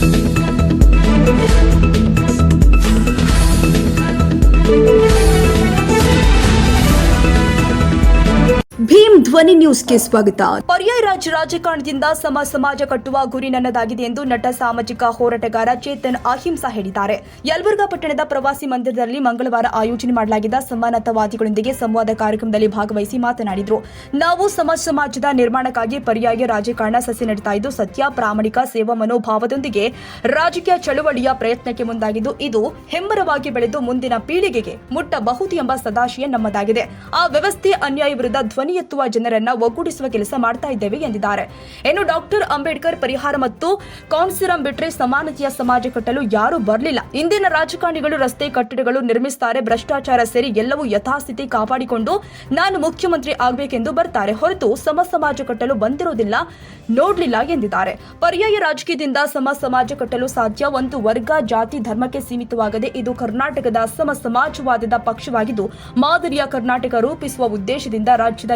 Thank you. ಧ್ವನಿ ನ್ಯೂಸ್ಗೆ ಸ್ವಾಗತ. ಪರ್ಯಾಯ ರಾಜ್ಯ ರಾಜಕಾರಣದಿಂದ ಸಮ ಸಮಾಜ ಕಟ್ಟುವ ಗುರಿ ನನ್ನದಾಗಿದೆ ಎಂದು ನಟ ಸಾಮಾಜಿಕ ಹೋರಾಟಗಾರ ಚೇತನ್ ಅಹಿಂಸಾ ಹೇಳಿದ್ದಾರೆ. ಯಲಬುರ್ಗಾ ಪಟ್ಟಣದ ಪ್ರವಾಸಿ ಮಂದಿರದಲ್ಲಿ ಮಂಗಳವಾರ ಆಯೋಜನೆ ಮಾಡಲಾಗಿದ್ದ ಸಮಾನತಾವಾದಿಗಳೊಂದಿಗೆ ಸಂವಾದ ಕಾರ್ಯಕ್ರಮದಲ್ಲಿ ಭಾಗವಹಿಸಿ ಮಾತನಾಡಿದರು. ನಾವು ಸಮ ಸಮಾಜದ ನಿರ್ಮಾಣಕ್ಕಾಗಿ ಪರ್ಯಾಯ ರಾಜಕಾರಣ ಸಸಿ ನೆಡ್ತಾ ಇದ್ದು, ಸತ್ಯ, ಪ್ರಾಮಾಣಿಕ, ಸೇವಾ ಮನೋಭಾವದೊಂದಿಗೆ ರಾಜಕೀಯ ಚಳುವಳಿಯ ಪ್ರಯತ್ನಕ್ಕೆ ಮುಂದಾಗಿದ್ದು, ಇದು ಹೆಮ್ಮರವಾಗಿ ಬೆಳೆದು ಮುಂದಿನ ಪೀಳಿಗೆಗೆ ಮುಟ್ಟಬಹುದು ಎಂಬ ಸದಾಶಯ ನಮ್ಮದಾಗಿದೆ. ಆ ವ್ಯವಸ್ಥೆ ಅನ್ಯಾಯ ವಿರುದ್ಧ ಧ್ವನಿ ಎತ್ತುವ ಜನರನ್ನ ಒಗ್ಗೂಡಿಸುವ ಕೆಲಸ ಮಾಡ್ತಾ ಇದ್ದೇವೆ ಎಂದಿದ್ದಾರೆ. ಇನ್ನು ಡಾಕ್ಟರ್ ಅಂಬೇಡ್ಕರ್ ಪರಿಹಾರ ಮತ್ತು ಕೌನ್ಸಿರಂ ಬಿಟ್ರೆ ಸಮಾನತೆಯ ಸಮಾಜ ಕಟ್ಟಲು ಯಾರೂ ಬರಲಿಲ್ಲ. ಇಂದಿನ ರಾಜಕಾರಣಿಗಳು ರಸ್ತೆ ಕಟ್ಟಡಗಳು ನಿರ್ಮಿಸುತ್ತಾರೆ ಭ್ರಷ್ಟಾಚಾರ ಸೇರಿ ಎಲ್ಲವೂ ಯಥಾಸ್ಥಿತಿ ಕಾಪಾಡಿಕೊಂಡು ನಾನು ಮುಖ್ಯಮಂತ್ರಿ ಆಗಬೇಕೆಂದು ಬರ್ತಾರೆ. ಹೊರತು ಸಮ ಸಮಾಜ ಕಟ್ಟಲು ಬಂದಿರೋದಿಲ್ಲ ನೋಡಲಿಲ್ಲ ಎಂದಿದ್ದಾರೆ. ಪರ್ಯಾಯ ರಾಜಕೀಯದಿಂದ ಸಮ ಸಮಾಜ ಕಟ್ಟಲು ಸಾಧ್ಯ. ಒಂದು ವರ್ಗ, ಜಾತಿ, ಧರ್ಮಕ್ಕೆ ಸೀಮಿತವಾಗದೆ ಇದು ಕರ್ನಾಟಕದ ಸಮ ಸಮಾಜವಾದದ ಪಕ್ಷವಾಗಿದ್ದು ಮಾದರಿಯ ಕರ್ನಾಟಕ ರೂಪಿಸುವ ಉದ್ದೇಶದಿಂದ ರಾಜ್ಯದ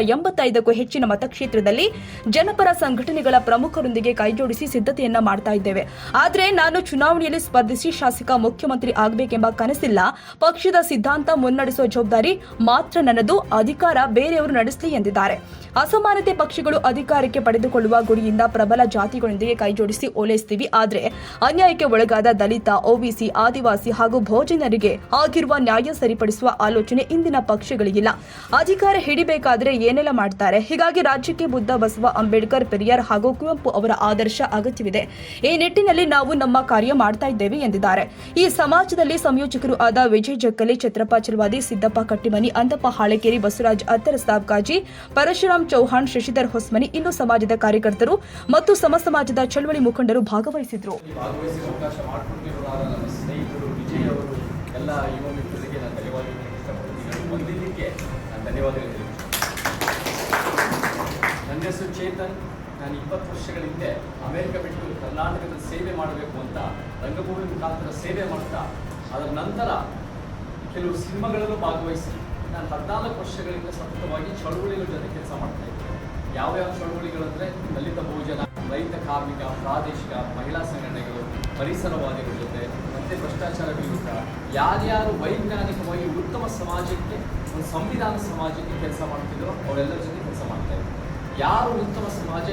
ಎಂಬತ್ತೈದಕ್ಕೂ ಹೆಚ್ಚಿನ ಮತಕ್ಷೇತ್ರದಲ್ಲಿ ಜನಪರ ಸಂಘಟನೆಗಳ ಪ್ರಮುಖರೊಂದಿಗೆ ಕೈಜೋಡಿಸಿ ಸಿದ್ಧತೆಯನ್ನ ಮಾಡ್ತಾ ಇದ್ದೇವೆ. ಆದರೆ ನಾನು ಚುನಾವಣೆಯಲ್ಲಿ ಸ್ಪರ್ಧಿಸಿ ಶಾಸಕ, ಮುಖ್ಯಮಂತ್ರಿ ಆಗಬೇಕೆಂಬ ಕನಸಿಲ್ಲ. ಪಕ್ಷದ ಸಿದ್ಧಾಂತ ಮುನ್ನಡೆಸುವ ಜವಾಬ್ದಾರಿ ಮಾತ್ರ ನನ್ನದು. ಅಧಿಕಾರ ಬೇರೆಯವರು ನಡೆಸಲಿ ಎಂದಿದ್ದಾರೆ. ಅಸಮಾನತೆ ಪಕ್ಷಗಳು ಅಧಿಕಾರಕ್ಕೆ ಪಡೆದುಕೊಳ್ಳುವ ಗುರಿಯಿಂದ ಪ್ರಬಲ ಜಾತಿಗಳೊಂದಿಗೆ ಕೈಜೋಡಿಸಿ ಓಲೈಸ್ತೀವಿ. ಆದರೆ ಅನ್ಯಾಯಕ್ಕೆ ಒಳಗಾದ ದಲಿತ ಒಬಿಸಿ ಆದಿವಾಸಿ ಹಾಗೂ ಭೋಜನರಿಗೆ ಆಗಿರುವ ನ್ಯಾಯ ಸರಿಪಡಿಸುವ ಆಲೋಚನೆ ಇಂದಿನ ಪಕ್ಷಗಳಿಗಿಲ್ಲ. ಅಧಿಕಾರ ಹಿಡಿಬೇಕಾದ್ರೆ ಏನೆಲ್ಲ ಮಾಡ್ತಾರೆ? ಹೀಗಾಗಿ ರಾಜ್ಯಕ್ಕೆ ಬುದ್ಧ ಬಸವ ಅಂಬೇಡ್ಕರ್ ಪೆರಿಯಾರ್ ಹಾಗೂ ಕುವೆಂಪು ಅವರ ಆದರ್ಶ ಅಗತ್ಯವಿದೆ. ಈ ನಿಟ್ಟಿನಲ್ಲಿ ನಾವು ನಮ್ಮ ಕಾರ್ಯ ಮಾಡ್ತಾ ಇದ್ದೇವೆ ಎಂದಿದ್ದಾರೆ. ಈ ಸಮಾಜದಲ್ಲಿ ಸಂಯೋಜಕರು ಆದ ವಿಜಯ್ ಜಕ್ಕಲಿ ಛತ್ರಪ ಚಲವಾದಿ, ಸಿದ್ದಪ್ಪ ಕಟ್ಟಿಮನಿ, ಅಂದಪ್ಪ ಹಾಳೆಕೇರಿ, ಬಸವರಾಜ್ ಅತ್ತರ ಸಾಬ್ಕಾಜಿ ಪರಶುರಾಮ್ ಚೌಹಾಣ್, ಶಶಿಧರ್ ಹೊಸ್ಮನಿ ಇನ್ನು ಸಮಾಜದ ಕಾರ್ಯಕರ್ತರು ಮತ್ತು ಸಮ ಸಮಾಜದ ಚಳವಳಿ ಮುಖಂಡರು ಭಾಗವಹಿಸಿದ್ರು. ಎಲ್ಲ ಯುವ ಮಿತ್ರರಿಗೆ ನಾನು ಧನ್ಯವಾದ ಇಷ್ಟಪಡ್ತೀನಿ ನಾನು ಧನ್ಯವಾದಗಳು ಹೆಸರು ಚೇತನ್ ನಾನು ಇಪ್ಪತ್ತು ವರ್ಷಗಳ ಹಿಂದೆ ಅಮೆರಿಕ ಬಿಟ್ಟು ಕರ್ನಾಟಕದ ಸೇವೆ ಮಾಡಬೇಕು ಅಂತ ರಂಗಭೂಮಿ ಮುಖಾಂತರ ಸೇವೆ ಮಾಡ್ತಾ, ಅದರ ನಂತರ ಕೆಲವು ಸಿನಿಮಾಗಳಲ್ಲೂ ಭಾಗವಹಿಸಿ ನಾನು ಹದಿನಾಲ್ಕು ವರ್ಷಗಳಿಂದ ಸತತವಾಗಿ ಚಳುವಳಿಗಳ ಜೊತೆ ಕೆಲಸ ಮಾಡ್ತಾ ಇದ್ದೆ. ಯಾವ್ಯಾವ ಚಳುವಳಿಗಳಂದ್ರೆ ದಲಿತ ಭೋಜನ, ರೈತ ಕಾರ್ಮಿಕ, ಪ್ರಾದೇಶಿಕ, ಮಹಿಳಾ ಸಂಘಟನೆಗಳು, ಪರಿಸರವಾದಿಗಳ ಜೊತೆ, ಮತ್ತೆ ಭ್ರಷ್ಟಾಚಾರ ವಿರುದ್ಧ, ಯಾರ್ಯಾರು ವೈಜ್ಞಾನಿಕವಾಗಿ ಉತ್ತಮ ಸಮಾಜಕ್ಕೆ, ಒಂದು ಸಂವಿಧಾನ ಸಮಾಜಕ್ಕೆ ಕೆಲಸ ಮಾಡ್ತಿದ್ರು ಅವರೆಲ್ಲರ ಜೊತೆ ಯಾರು ಉತ್ತಮ ಸಮಾಜ,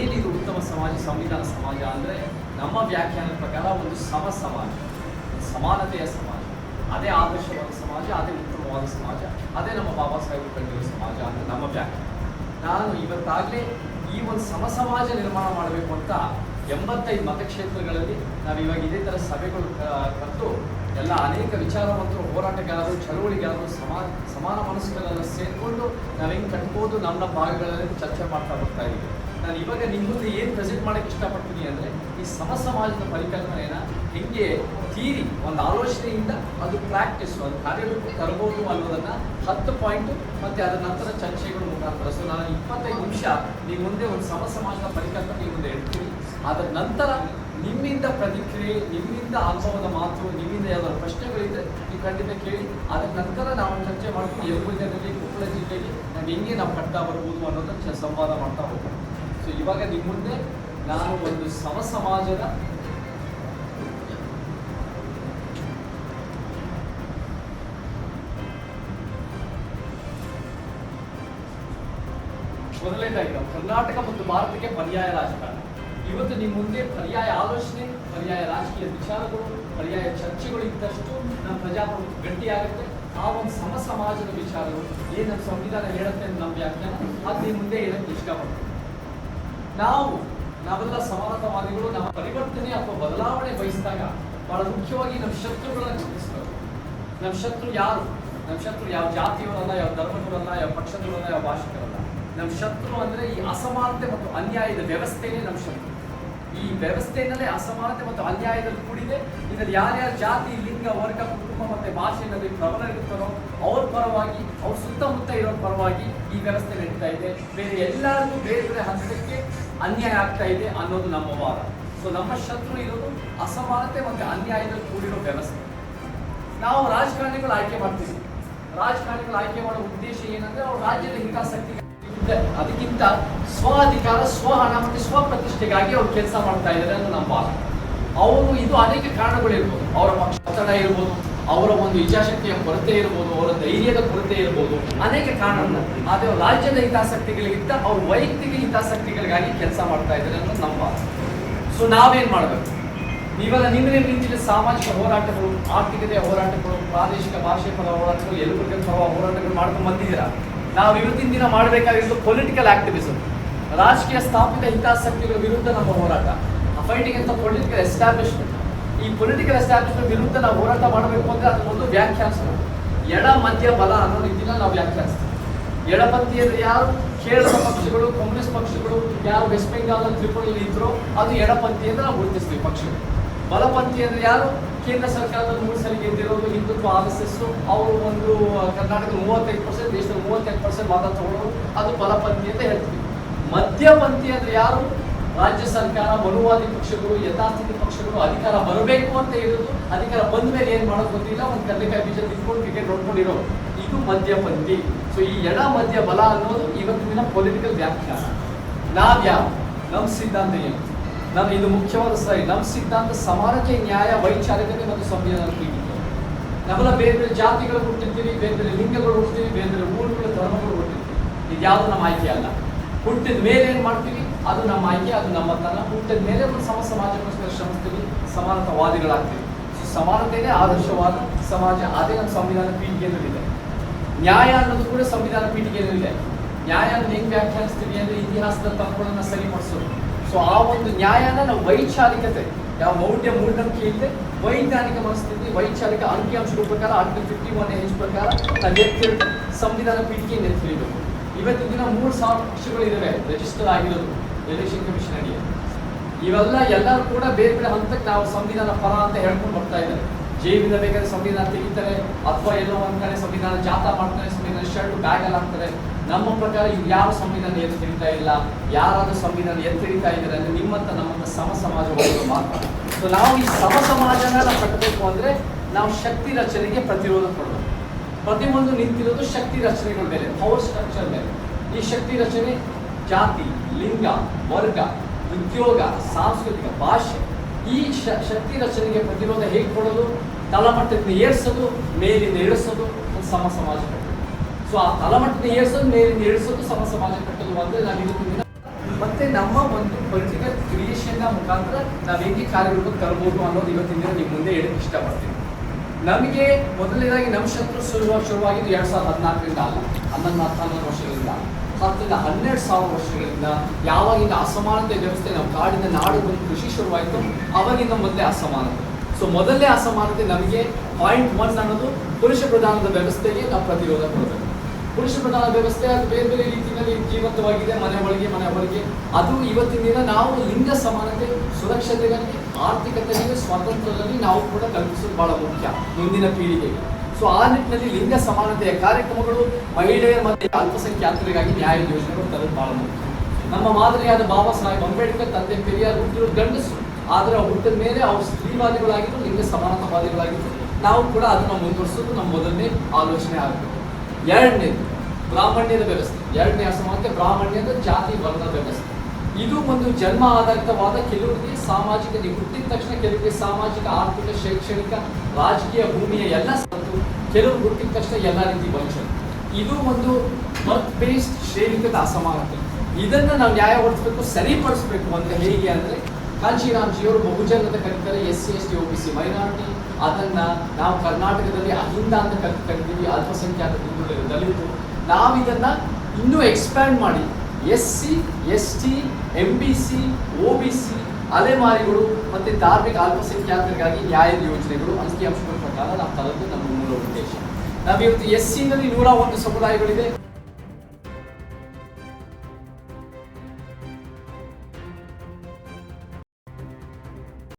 ಏನಿದು ಉತ್ತಮ ಸಮಾಜ, ಸಂವಿಧಾನ ಸಮಾಜ ಅಂದರೆ ನಮ್ಮ ವ್ಯಾಖ್ಯಾನದ ಪ್ರಕಾರ ಒಂದು ಸಮ ಸಮಾಜ, ಸಮಾನತೆಯ ಸಮಾಜ. ಅದೇ ಆದರ್ಶವಾದ ಸಮಾಜ, ಅದೇ ಉತ್ತಮವಾದ ಸಮಾಜ, ಅದೇ ನಮ್ಮ ಬಾಬಾ ಸಾಹೇಬ್ ಕಂಡಿರುವ ಸಮಾಜ ಅಂತ ನಮ್ಮ ವ್ಯಾಖ್ಯಾನ. ನಾನು ಇವತ್ತಾಗಲೇ ಈ ಒಂದು ಸಮ ಸಮಾಜ ನಿರ್ಮಾಣ ಮಾಡಬೇಕು ಅಂತ ಎಂಬತ್ತೈದು ಮತಕ್ಷೇತ್ರಗಳಲ್ಲಿ ನಾವು ಇವಾಗ ಇದೇ ಥರ ಸಭೆಗಳು ಕರೆದು ಎಲ್ಲ ಅನೇಕ ವಿಚಾರವಂತರು, ಹೋರಾಟಗಾರರು, ಚಳುವಳಿಗಾರರು, ಸಮಾ, ಸಮಾನ ಮನಸ್ಸುಗಳೆಲ್ಲ ಸೇರಿಕೊಂಡು ನಾವು ಹೆಂಗೆ ಕಟ್ಬೋದು ನಮ್ಮ ಭಾಗಗಳಲ್ಲಿ ಚರ್ಚೆ ಮಾಡ್ತಾ ಬರ್ತಾ ಇದ್ದೀವಿ. ನಾನು ಇವಾಗ ನಿಮ್ಮ ಮುಂದೆ ಏನು ಪ್ರೆಸೆಂಟ್ ಮಾಡೋಕ್ಕೆ ಇಷ್ಟಪಡ್ತೀನಿ ಅಂದರೆ ಈ ಸಮ ಸಮಾಜದ ಪರಿಕಲ್ಪನೆಯನ್ನು ಹೆಂಗೆ ತೀರಿ ಒಂದು ಆಲೋಚನೆಯಿಂದ ಅದು ಪ್ರಾಕ್ಟೀಸ್ ಅದು ಕಾರ್ಯರೂಪಕ್ಕೆ ತರಬಹುದು ಅನ್ನೋದನ್ನ ಹತ್ತು ಪಾಯಿಂಟ್ ಮತ್ತೆ ಅದರ ನಂತರ ಚರ್ಚೆಗಳು ಮುಖಾಂತರ. ಸೊ ನಾನು ಇಪ್ಪತ್ತೈದು ನಿಮಿಷ ನೀವು ಮುಂದೆ ಒಂದು ಸಮ ಸಮಾಜದ ಪರಿಕಲ್ಪನೆ ಮುಂದೆ ಇಡ್ತೀನಿ ಅದರ ನಂತರ ನಿಮ್ಮಿಂದ ಪ್ರತಿಕ್ರಿಯೆ, ನಿಮ್ಮಿಂದ ಅನುಭವದ ಮಾತು, ನಿಮ್ಮಿಂದ ಯಾವ್ದಾದ್ರು ಪ್ರಶ್ನೆಗಳಿದ್ರೆ ನೀವು ಖಂಡಿತ ಕೇಳಿ. ಅದರ ನಂತರ ನಾವು ಚರ್ಚೆ ಮಾಡ್ಕೊಂಡು ಯಲಬುರ್ಗದಲ್ಲಿ ಕೊಪ್ಪಳ ಜಿಲ್ಲೆಗೆ ನಾನು ಹೆಂಗೆ ನಾವು ಕಟ್ತಾ ಬರ್ಬೋದು ಅನ್ನೋದನ್ನ ಸಂವಾದ ಮಾಡ್ತಾ ಹೋಗ್ತೀವಿ ಸೊ ಇವಾಗ ನಿಮ್ಮ ಮುಂದೆ ನಾನು ಒಂದು ಸಮ ಸಮಾಜದ ಮೊದಲನೇದಾಗಿ ಕರ್ನಾಟಕ ಮತ್ತು ಭಾರತಕ್ಕೆ ಪರ್ಯಾಯ ರಾಜಕಾರಣ. ಇವತ್ತು ನಿಮ್ಮ ಮುಂದೆ ಪರ್ಯಾಯ ಆಲೋಚನೆ, ಪರ್ಯಾಯ ರಾಜಕೀಯ ವಿಚಾರಗಳು, ಪರ್ಯಾಯ ಚರ್ಚೆಗಳು ಇದ್ದಷ್ಟು ನಮ್ಮ ಪ್ರಜಾಪ್ರಭುತ್ವ ಗಟ್ಟಿಯಾಗುತ್ತೆ. ಆ ಒಂದು ಸಮ ಸಮಾಜದ ವಿಚಾರಗಳು ಏನು ನಮ್ಮ ಸಂವಿಧಾನ ಹೇಳುತ್ತೆ ಅಂತ ನಮ್ಮ ವ್ಯಾಖ್ಯಾನ, ಅದು ನಿಮ್ಮ ಮುಂದೆ ಹೇಳಕ್ಕೆ ಇಷ್ಟಪಡ್ತೀವಿ ನಾವು ನಾವೆಲ್ಲ ಸಮಾನತಾವಾದಿಗಳು, ನಮ್ಮ ಪರಿವರ್ತನೆ ಅಥವಾ ಬದಲಾವಣೆ ಬಯಸಿದಾಗ ಬಹಳ ಮುಖ್ಯವಾಗಿ ನಮ್ಮ ಶತ್ರುಗಳನ್ನ ಗುರುತಿಸಬೇಕು ನಮ್ಮ ಶತ್ರು ಯಾರು? ನಮ್ಮ ಶತ್ರು ಯಾವ ಜಾತಿಯವರಲ್ಲ, ಯಾವ ಧರ್ಮದವರಲ್ಲ, ಯಾವ ಪಕ್ಷದವರಲ್ಲ, ಯಾವ ಭಾಷೆಗಳಲ್ಲ ನಮ್ಮ ಶತ್ರು ಅಂದ್ರೆ ಈ ಅಸಮಾನತೆ ಮತ್ತು ಅನ್ಯಾಯದ ವ್ಯವಸ್ಥೆಯೇ ನಮ್ಮ ಶತ್ರು. ಈ ವ್ಯವಸ್ಥೆಯಿಂದಲೇ ಅಸಮಾನತೆ ಮತ್ತು ಅನ್ಯಾಯದಲ್ಲಿ ಕೂಡಿದೆ. ಇದರಲ್ಲಿ ಯಾರ್ಯಾರ ಜಾತಿ, ಲಿಂಗ, ವರ್ಗ, ಕುಟುಂಬ ಮತ್ತೆ ಭಾಷೆಯಲ್ಲಿ ಪ್ರಬಲರಿರ್ತಾರೋ ಅವ್ರ ಪರವಾಗಿ, ಅವ್ರ ಸುತ್ತಮುತ್ತ ಇರೋ ಪರವಾಗಿ ಈ ವ್ಯವಸ್ಥೆ ನಡೀತಾ ಇದೆ. ಬೇರೆ ಎಲ್ಲರಿಗೂ ಬೇರೆ ಬೇರೆ ಹಂತಕ್ಕೆ ಅನ್ಯಾಯ ಆಗ್ತಾ ಇದೆ ಅನ್ನೋದು ನಮ್ಮ ವಾದ. ಸೊ ನಮ್ಮ ಶತ್ರು ಇರೋದು ಅಸಮಾನತೆ ಮತ್ತು ಅನ್ಯಾಯದಲ್ಲಿ ಕೂಡಿರೋ ವ್ಯವಸ್ಥೆ. ನಾವು ರಾಜಕಾರಣಿಗಳು ಆಯ್ಕೆ ಮಾಡ್ತೀವಿ. ರಾಜಕಾರಣಿಗಳು ಆಯ್ಕೆ ಮಾಡೋ ಉದ್ದೇಶ ಏನಂದ್ರೆ ಅವ್ರ ರಾಜ್ಯದ ಹಿತಾಸಕ್ತಿ ಅದಕ್ಕಿಂತ ಸ್ವ ಅಧಿಕಾರ ಸ್ವ ಹಣ ಮತ್ತು ಸ್ವ ಪ್ರತಿಷ್ಠೆಗಾಗಿ ಅವರು ಕೆಲಸ ಮಾಡ್ತಾ ಇದ್ದಾರೆ ಅನ್ನೋ ನಮ್ಮ ಭಾವ ಅವರು ಇದು ಅನೇಕ ಕಾರಣಗಳಿರ್ಬೋದು ಅವರ ಪಕ್ಷ ಒತ್ತಡ ಇರ್ಬೋದು, ಅವರ ಒಂದು ಇಚ್ಛಾಶಕ್ತಿಯ ಕೊರತೆ ಇರ್ಬೋದು, ಅವರ ಧೈರ್ಯದ ಕೊರತೆ ಇರ್ಬೋದು, ಅನೇಕ ಕಾರಣ ಆದರೆ ರಾಜ್ಯದ ಹಿತಾಸಕ್ತಿಗಳಿಗಿಂತ ಅವ್ರ ವೈಯಕ್ತಿಕ ಹಿತಾಸಕ್ತಿಗಳಿಗಾಗಿ ಕೆಲಸ ಮಾಡ್ತಾ ಇದ್ದಾರೆ ಅನ್ನೋದು ನಮ್ಮ ವಾದ. ಸೊ ನಾವೇನ್ ಮಾಡಬೇಕು? ಇವಾಗ ನಿಮ್ಮ ರೀತಿಯಲ್ಲಿ ಸಾಮಾಜಿಕ ಹೋರಾಟಗಳು, ಆರ್ಥಿಕತೆಯ ಹೋರಾಟಗಳು, ಪ್ರಾದೇಶಿಕ ಭಾಷೆ ಪರ ಹೋರಾಟಗಳು ಎಲ್ಲರಿಗೂ ಪರ ಹೋರಾಟಗಳು ಮಾಡ್ಕೊಂಡು ಬಂದಿದ್ದೀರಾ? ನಾವು ಇವತ್ತಿನ ದಿನ ಮಾಡಬೇಕಾಗಿರೋದು ಪೊಲಿಟಿಕಲ್ ಆಕ್ಟಿವಿಸಮ್ ರಾಜಕೀಯ ಸ್ಥಾಪಿತ ಹಿತಾಸಕ್ತಿಗಳ ವಿರುದ್ಧ ನಮ್ಮ ಹೋರಾಟ. ಫೈಟಿಂಗ್ ಅಂತ ಪೊಲಿಟಿಕಲ್ ಎಸ್ಟಾಬ್ಲಿಷ್ಮೆಂಟ್ ಈ ಪೊಲಿಟಿಕಲ್ ಎಸ್ಟಾಬ್ಲಿಷ್ಮೆಂಟ್ ವಿರುದ್ಧ ನಾವು ಹೋರಾಟ ಮಾಡಬೇಕು ಅಂದ್ರೆ ಅದು ಒಂದು ವ್ಯಾಖ್ಯಾನ. ಎಡ, ಮಧ್ಯ, ಬಲ ಅನ್ನೋ ರೀತಿಯಲ್ಲಿ ನಾವು ವ್ಯಾಖ್ಯಾನಿಸ್ತೀವಿ. ಎಡಪಂಥಿ ಅಂದ್ರೆ ಯಾರು? ಕೇರಳದ ಪಕ್ಷಗಳು, ಕಾಂಗ್ರೆಸ್ ಪಕ್ಷಗಳು, ಯಾರು ವೆಸ್ಟ್ ಬೆಂಗಾಲ್ ತ್ರಿಪುರಲ್ಲಿ ಇದ್ರೋ ಅದು ಎಡಪಂಥಿ ಅಂತ ನಾವು ಗುರುತಿಸ್ತೀವಿ ಪಕ್ಷಗಳು. ಬಲಪಂಥಿ ಅಂದ್ರೆ ಯಾರು? ಕೇಂದ್ರ ಸರ್ಕಾರದ ಮೂರು ಸಲ ಗೆದ್ದಿರೋದು ಹಿಂದುತ್ವ ಆರ್ ಎಸ್ ಎಸ್ ಅವರು ಒಂದು ಕರ್ನಾಟಕದ ಮೂವತ್ತೈದು ಪರ್ಸೆಂಟ್ ದೇಶದ ಮೂವತ್ತೈದು ಪರ್ಸೆಂಟ್ ವಾದ ತಗೊಳ್ಳೋರು ಅದು ಬಲಪಂಥಿ ಅಂತ ಹೇಳ್ತೀವಿ. ಮಧ್ಯಪಂಥಿ ಅಂದ್ರೆ ಯಾರು? ರಾಜ್ಯ ಸರ್ಕಾರ ಮನುವಾದಿ ಪಕ್ಷಗಳು, ಯಥಾಸ್ಥಿತಿ ಪಕ್ಷಗಳು ಅಧಿಕಾರ ಬರಬೇಕು ಅಂತ ಹೇಳುದು ಅಧಿಕಾರ ಬಂದ ಮೇಲೆ ಏನ್ ಮಾಡೋದು ಗೊತ್ತಿಲ್ಲ. ಒಂದು ಕಡಲೆಕಾಯಿ ಬೀಜ ತಿನ್ಕೊಂಡು ಕ್ರಿಕೆಟ್ ನೋಡ್ಕೊಂಡಿರೋ ಇದು ಮಧ್ಯಪಂಥಿ ಸೊ ಈ ಎಡ ಮಧ್ಯ ಬಲ ಅನ್ನೋದು ಇವತ್ತಿನ ಪೊಲಿಟಿಕಲ್ ವ್ಯಾಖ್ಯಾನ. ನಾವ್ಯಾವ ನಮ್ಮ ಸಿದ್ಧಾಂತ ಏನು? ನಮ್ಮ ಇದು ಮುಖ್ಯವಾದ ಸರಿ ನಮ್ಮ ಸಿದ್ಧಾಂತ ಸಮಾನತೆ ನ್ಯಾಯ ವೈಚಾರಿಕತೆ ಮತ್ತು ಸಂವಿಧಾನ ನಾವೆಲ್ಲ ಬೇರೆ ಬೇರೆ ಜಾತಿಗಳು ಹುಟ್ಟಿರ್ತೀವಿ, ಬೇರೆ ಬೇರೆ ಲಿಂಗಗಳು ಹುಟ್ಟಿರ್ತೀವಿ, ಬೇರೆ ಬೇರೆ ಊರುಗಳು ಧರ್ಮಗಳು ಹುಟ್ಟಿರ್ತೀವಿ. ಇದ್ಯಾವುದು ನಮ್ಮ ಆಯ್ಕೆ ಅಲ್ಲ. ಹುಟ್ಟಿದ ಮೇಲೆ ಏನು ಮಾಡ್ತೀವಿ? ಅದು ನಮ್ಮ ಆಯ್ಕೆ, ಅದು ನಮ್ಮತನ ಹುಟ್ಟಿದ ಮೇಲೆ ಒಂದು ಸಮ ಸಮಾಜಕ್ಕೋಸ್ಕರ ಶ್ರಮಿಸ್ತೀವಿ, ಸಮಾನತಾವಾದಿಗಳಾಗ್ತೀವಿ. ಸೊ ಸಮಾನತೆಯೇ ಆದರ್ಶವಾದ ಸಮಾಜ, ಅದೇ ನಮ್ಮ ಸಂವಿಧಾನ ಪೀಠಿಗೆಯಲ್ಲಿದೆ. ನ್ಯಾಯ ಅನ್ನೋದು ಕೂಡ ಸಂವಿಧಾನ ಪೀಠಿಗೆಯಲ್ಲಿದೆ. ನ್ಯಾಯ ಹೆಂಗ್ ವ್ಯಾಖ್ಯಾನಿಸ್ತೀವಿ ಅಂದರೆ ಇತಿಹಾಸದ ತಪ್ಪುಗಳನ್ನು ಸರಿಪಡಿಸೋದು ಸೊ ಆ ಒಂದು ನ್ಯಾಯನ ನಾವು ವೈಚಾರಿಕತೆ, ಯಾವ ಮೌಢ್ಯ ಮೂಢನಂಬಿಕೆ ಇಲ್ಲದೆ ವೈಜ್ಞಾನಿಕ ಮನಸ್ಥಿತಿ, ವೈಚಾರಿಕ ಅಂಕಿಅಂಶಗಳ ಪ್ರಕಾರ ಆರ್ಟಿಕಲ್ ಫಿಫ್ಟಿ ಒನ್ ಏಜ್ ಪ್ರಕಾರ ನಾವು ಸಂವಿಧಾನ ಪೀಠಿಗೆ ಎತ್ತಿರಿಬೇಕು ಇವತ್ತಿನ ದಿನ ಮೂರು ಸಾವಿರ ಇದಾವೆ ರಿಜಿಸ್ಟರ್ ಆಗಿರೋದು ಎಲೆಕ್ಷನ್ ಕಮಿಷನ್ ಅಡಿಯಲ್ಲಿ ಇವೆಲ್ಲ ಎಲ್ಲರೂ ಕೂಡ ಬೇರೆ ಬೇರೆ ಹಂತಕ್ಕೆ ನಾವು ಸಂವಿಧಾನ ಪರ ಅಂತ ಹೇಳ್ಕೊಂಡು ಬರ್ತಾ ಇದ್ದಾರೆ. ಜೈವಿಂದ ಬೇಕಾದ್ರೆ ಸಂವಿಧಾನ ತೆಗಿತಾರೆ, ಅಥವಾ ಎಲ್ಲೋ ಒಂದ್ ಕಡೆ ಸಂವಿಧಾನ ಜಾಥಾ ಮಾಡ್ತಾರೆ, ಸಂವಿಧಾನ ಶರ್ಟ್, ಬ್ಯಾಗ್ ಎಲ್ಲ ಹಾಕ್ತಾರೆ. ನಮ್ಮ ಪ್ರಕಾರ ಇವು ಯಾವ ಸಂವಿಧಾನ ಎತ್ತು ಇಲ್ಲ, ಯಾರಾದ್ರೂ ಸಂವಿಧಾನ ಎತ್ತು ಇದ್ದಾರೆ ನಿಮ್ಮಂತ ನಮ್ಮಂತ ಸಮ ಸಮಾಜವಾದ ಮಾತ್ರ. ಸೊ ನಾವು ಈ ಸಮ ಸಮಾಜನ ನಾವು ಕಟ್ಟಬೇಕು ಅಂದ್ರೆ ನಾವು ಶಕ್ತಿ ರಚನೆಗೆ ಪ್ರತಿರೋಧ ಕೊಡಬೇಕು. ಪ್ರತಿಯೊಂದು ನಿಂತಿರೋದು ಶಕ್ತಿ ರಚನೆಗಳ ಮೇಲೆ ಪವರ್ ಸ್ಟ್ರಕ್ಚರ್ ಮೇಲೆ. ಈ ಶಕ್ತಿ ರಚನೆ ಜಾತಿ, ಲಿಂಗ, ವರ್ಗ, ಉದ್ಯೋಗ, ಸಾಂಸ್ಕೃತಿಕ, ಭಾಷೆ. ಈ ಶಕ್ತಿ ರಚನೆಗೆ ಪ್ರತಿರೋಧ ಹೇಗೆ ಕೊಡೋದು? ತಳಮಟ್ಟದಿಂದ ಏರಿಸೋದು, ಮೇಲಿಂದ ಇಳಿಸೋದು, ಒಂದು ಸಮ ಸಮಾಜ ಸೊ ಆ ತಲಮಟ್ಟದ ಏರ್ಸೋದು ಮೇಲಿಂದ ಇಳಿಸೋದು ಸಮ ಸಮಾಜ ಕಟ್ಟಲು ಅಂದ್ರೆ ನಾವು ಇವತ್ತಿನ ಮತ್ತೆ ನಮ್ಮ ಒಂದು ಪೊಲಿಟಿಕಲ್ ಕ್ರಿಯೇಷನ್ನ ಮುಖಾಂತರ ನಾವು ಹೇಗೆ ಕಾರ್ಯರೂಪಕ್ಕೆ ತರಬಹುದು ಅನ್ನೋದು ಇವತ್ತಿನ ನಿಮ್ಮ ಮುಂದೆ ಹೇಳಕ್ಕೆ ಇಷ್ಟಪಡ್ತೀನಿ. ನಮಗೆ ಮೊದಲನೇದಾಗಿ ನಮ್ಮ ಶತ್ರು ಶುರುವ ಶುರುವಾಗಿದ್ದು ಎರಡ್ ಸಾವಿರದ ಹದಿನಾಲ್ಕರಿಂದ ಅಲ್ಲ, ಹನ್ನೊಂದು ಹತ್ತೊಂಬತ್ತು ವರ್ಷಗಳಿಂದ. ಹತ್ತರಿಂದ ಹನ್ನೆರಡು ಸಾವಿರ ವರ್ಷಗಳಿಂದ ಯಾವಾಗಿಂದ ಅಸಮಾನತೆ ವ್ಯವಸ್ಥೆ ನಮ್ಮ ಕಾಡಿನ ನಾಡು ಬಂದು ಕೃಷಿ ಶುರುವಾಯಿತು ಅವಾಗಿಂದ ಮೊದಲೇ ಅಸಮಾನತೆ. ಸೊ ಮೊದಲನೇ ಅಸಮಾನತೆ ನಮಗೆ ಪಾಯಿಂಟ್ ಒನ್ ಅನ್ನೋದು ಪುರುಷ ಪ್ರಧಾನದ ವ್ಯವಸ್ಥೆಗೆ ನಾವು ಪ್ರತಿರೋಧ ಕೊಡಬೇಕು. ಪುರುಷ ಪ್ರಧಾನ ವ್ಯವಸ್ಥೆ ಅದು ಬೇರೆ ಬೇರೆ ರೀತಿಯಲ್ಲಿ ಜೀವಂತವಾಗಿದೆ, ಮನೆ ಒಳಗೆ, ಮನೆ ಹೊರಗೆ. ಅದು ಇವತ್ತಿನ ದಿನ ನಾವು ಲಿಂಗ ಸಮಾನತೆ, ಸುರಕ್ಷತೆಗಾಗಿ ಆರ್ಥಿಕತೆಗೆ ಸ್ವಾತಂತ್ರ್ಯದಲ್ಲಿ ನಾವು ಕೂಡ ಕಲ್ಪಿಸೋದು ಬಹಳ ಮುಖ್ಯ ಮುಂದಿನ ಪೀಳಿಗೆಗೆ. ಸೊ ಆ ನಿಟ್ಟಿನಲ್ಲಿ ಲಿಂಗ ಸಮಾನತೆಯ ಕಾರ್ಯಕ್ರಮಗಳು ಮಹಿಳೆಯರ ಮತ್ತು ಅಲ್ಪಸಂಖ್ಯಾತರಿಗಾಗಿ ನ್ಯಾಯ ಯೋಜನೆಗಳು ತರೋದು ಬಹಳ ಮುಖ್ಯ. ನಮ್ಮ ಮಾದರಿಯಾದ ಬಾಬಾ ಸಾಹೇಬ್ ಅಂಬೇಡ್ಕರ್, ತಂದೆ ಪೆರಿಯಾರ್ ಹುಟ್ಟಿರೋ ಗಂಡಸು ಆದರೆ ಹುಟ್ಟಿದ ಮೇಲೆ ಅವರು ಸ್ತ್ರೀವಾದಿಗಳಾಗಿದ್ದು ಲಿಂಗ ಸಮಾನತಾವಾದಿಗಳಾಗಿದ್ದು ನಾವು ಕೂಡ ಅದನ್ನು ಮುಂದುವರಿಸೋದು ನಮ್ಮ ಮೊದಲನೇ ಆಲೋಚನೆ ಆಗಬೇಕು ಎರಡನೇದು ಬ್ರಾಹ್ಮಣ್ಯದ ವ್ಯವಸ್ಥೆ. ಎರಡನೇ ಅಸಮಾನತೆ ಬ್ರಾಹ್ಮಣ್ಯದ ಜಾತಿ ವರ್ಣ ವ್ಯವಸ್ಥೆ. ಇದು ಒಂದು ಜನ್ಮ ಆಧಾರಿತವಾದ ಕೆಲವರಿಗೆ ಸಾಮಾಜಿಕ ನೀವು ಹುಟ್ಟಿದ ತಕ್ಷಣ ಕೆಲವರಿಗೆ ಸಾಮಾಜಿಕ, ಆರ್ಥಿಕ, ಶೈಕ್ಷಣಿಕ, ರಾಜಕೀಯ ಭೂಮಿಯ ಎಲ್ಲ ಸತ್ತು ಕೆಲವರು ಹುಟ್ಟಿದ ತಕ್ಷಣ ಎಲ್ಲ ರೀತಿ ವಂಚನೆ ಇದು ಒಂದು ಬರ್ತ್ ಬೇಸ್ಡ್ ಶ್ರೇಣಿಕದ ಅಸಮಾನತೆ ಇದನ್ನ ನಾವು ನ್ಯಾಯ ಒಡಿಸ್ಬೇಕು ಸರಿಪಡಿಸ್ಬೇಕು ಅಂತ ಹೇಗೆ ಅಂದ್ರೆ ಕಾಂಚೀರಾಮ್ಜಿಯವರು ಬಹುಜನದ ಕರೀತಾರೆ S C, S T, O, B, C, minority ಅದನ್ನ ನಾವು ಕರ್ನಾಟಕದಲ್ಲಿ ಅಹಿಂದ ಅಂತ ಕರಿ ಕರಿತೀವಿ, ಅಲ್ಪಸಂಖ್ಯಾತ ಹಿಂದುಳಿದ ದಲಿತರು. ನಾವು ಇದನ್ನ ಇನ್ನೂ ಎಕ್ಸ್ಪ್ಯಾಂಡ್ ಮಾಡಿ S C S T M B C O B C ಅಲೆಮಾರಿಗಳು ಮತ್ತು ಧಾರ್ಮಿಕ ಅಲ್ಪಸಂಖ್ಯಾತರಿಗಾಗಿ ನ್ಯಾಯದ ಯೋಜನೆಗಳು, ಅಂಕಿಅಂಶಗಳ ಪ್ರಕಾರ ನಾವು ತರದ್ದು ನಮ್ಮ ಮೂಲ ಉದ್ದೇಶ. ನಾವಿವತ್ತು ಎಸ್ ಸಿ ನಲ್ಲಿ ನೂರ ಒಂದು ಸಮುದಾಯಗಳಿದೆ